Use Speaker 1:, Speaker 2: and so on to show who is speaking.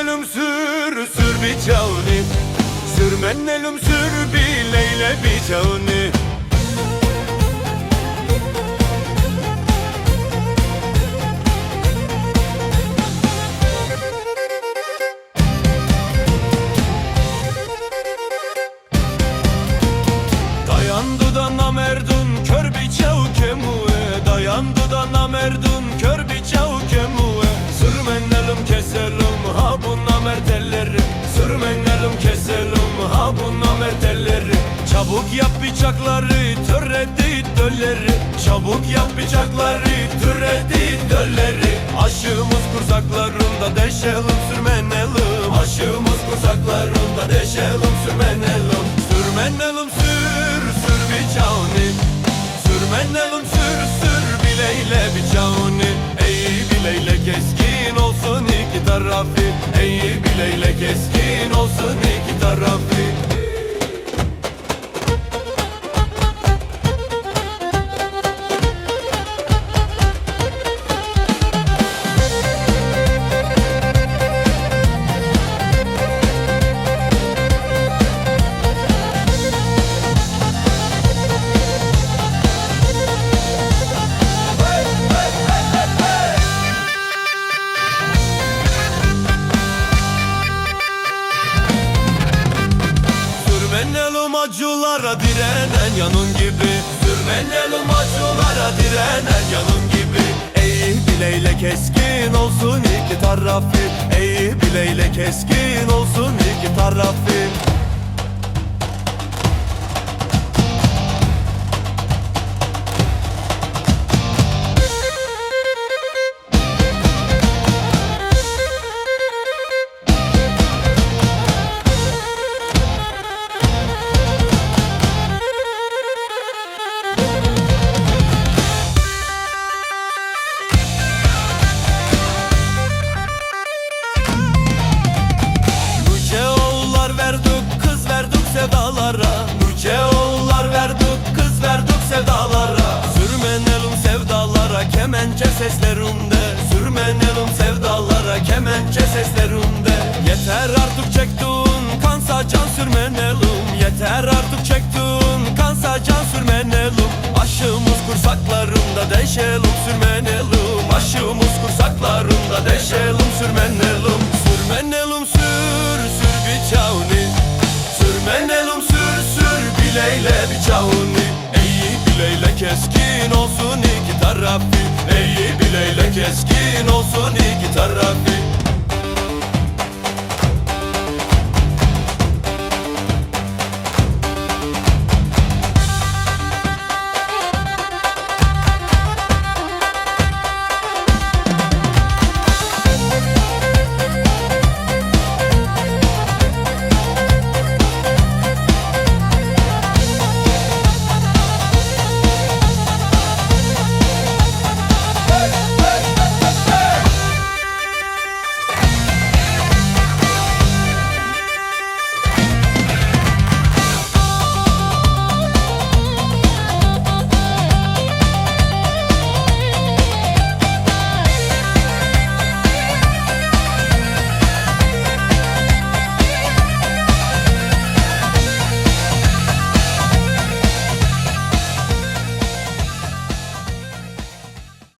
Speaker 1: Sürmenelum sür sür bir çavni. Sürmenelum sür bir leyle bir çavni. Dayandı da namerdun kör bir çavke muhe Dayandı da namerdun Çabuk yap bıçakları töredi dölleri. Çabuk yap bıçakları türedi dölleri. Aşığımız kursaklarında deşelim sürmenelum Aşığımız kursaklarında deşelim sürmenelum Sürmenelum sür sür bir çavni Sürmenelum sür sür bileyle çavni Ey bileyle keskin olsun iki tarafı. Ey bileyle keskin olsun iki tarafı acılara direnen yanın gibi. Sürmenelum acılara direnen yanın gibi. Ey bileyle keskin olsun iki tarafı. Ey bileyle keskin olsun iki tarafı seslerinde Sürmenelum sevdalara kemençe seslerinde Yeter artık çektiğin kansa can sürmenelum Yeter artık çektiğin kansa can sürmenelum Aşığımız kursaklarında deşelim sürmenelum Aşığımız kursaklarında deşelim sürmenelum Sürmenelum sür sür bir çavni Sürmenelum sür sür bileyle bir çavni Eyi bileyle keskin olsun iki tarafı Eyi bileyle keskin olsun iki tarafı